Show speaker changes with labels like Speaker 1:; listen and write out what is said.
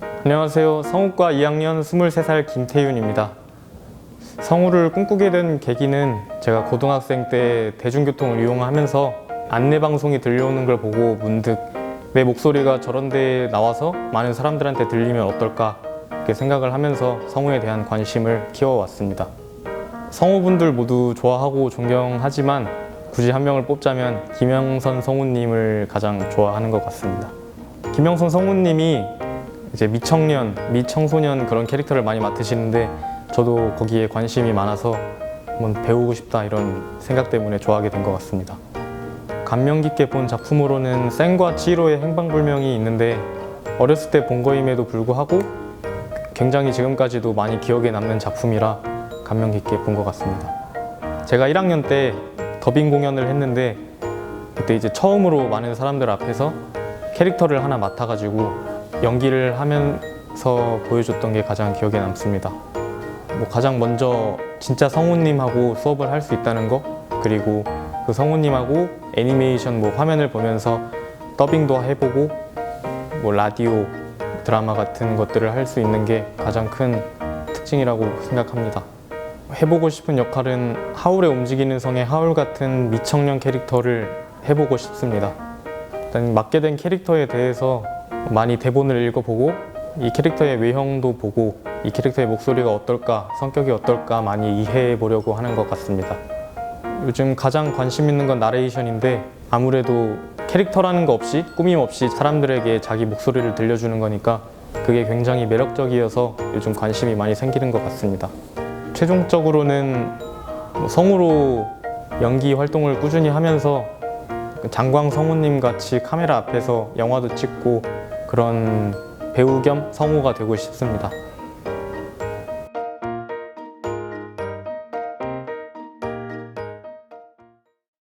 Speaker 1: 안녕하세요. 성우과 2학년 23살 김태윤입니다. 성우를 꿈꾸게 된 계기는 제가 고등학생 때 대중교통을 이용하면서 안내 방송이 들려오는 걸 보고 문득 내 목소리가 저런 데에 나와서 많은 사람들한테 들리면 어떨까 이렇게 생각을 하면서 성우에 대한 관심을 키워왔습니다. 성우분들 모두 좋아하고 존경하지만 굳이 한 명을 뽑자면 김영선 성우님을 가장 좋아하는 것 같습니다. 김영선 성우님이 이제 미청년, 미청소년 그런 캐릭터를 많이 맡으시는데 저도 거기에 관심이 많아서 한번 배우고 싶다 이런 생각 때문에 좋아하게 된 것 같습니다. 감명 깊게 본 작품으로는 생과 치히로의 행방불명이 있는데 어렸을 때 본 거임에도 불구하고 굉장히 지금까지도 많이 기억에 남는 작품이라 감명 깊게 본 것 같습니다. 제가 1학년 때 더빙 공연을 했는데 그때 이제 처음으로 많은 사람들 앞에서 캐릭터를 하나 맡아가지고 연기를 하면서 보여줬던 게 가장 기억에 남습니다. 뭐 가장 먼저 진짜 성우님하고 수업을 할 수 있다는 거 그리고 그 성우님하고 애니메이션 뭐 화면을 보면서 더빙도 해보고 뭐 라디오 드라마 같은 것들을 할 수 있는 게 가장 큰 특징이라고 생각합니다. 해보고 싶은 역할은 하울의 움직이는 성의 하울 같은 미청년 캐릭터를 해보고 싶습니다. 일단 맡게 된 캐릭터에 대해서 많이 대본을 읽어보고 이 캐릭터의 외형도 보고 이 캐릭터의 목소리가 어떨까, 성격이 어떨까 많이 이해해 보려고 하는 것 같습니다. 요즘 가장 관심 있는 건 나레이션인데 아무래도 캐릭터라는 거 없이 꾸밈 없이 사람들에게 자기 목소리를 들려주는 거니까 그게 굉장히 매력적이어서 요즘 관심이 많이 생기는 것 같습니다. 최종적으로는 뭐 성우로 연기 활동을 꾸준히 하면서 장광 성우님 같이 카메라 앞에서 영화도 찍고 그런 배우 겸 성우가 되고 싶습니다.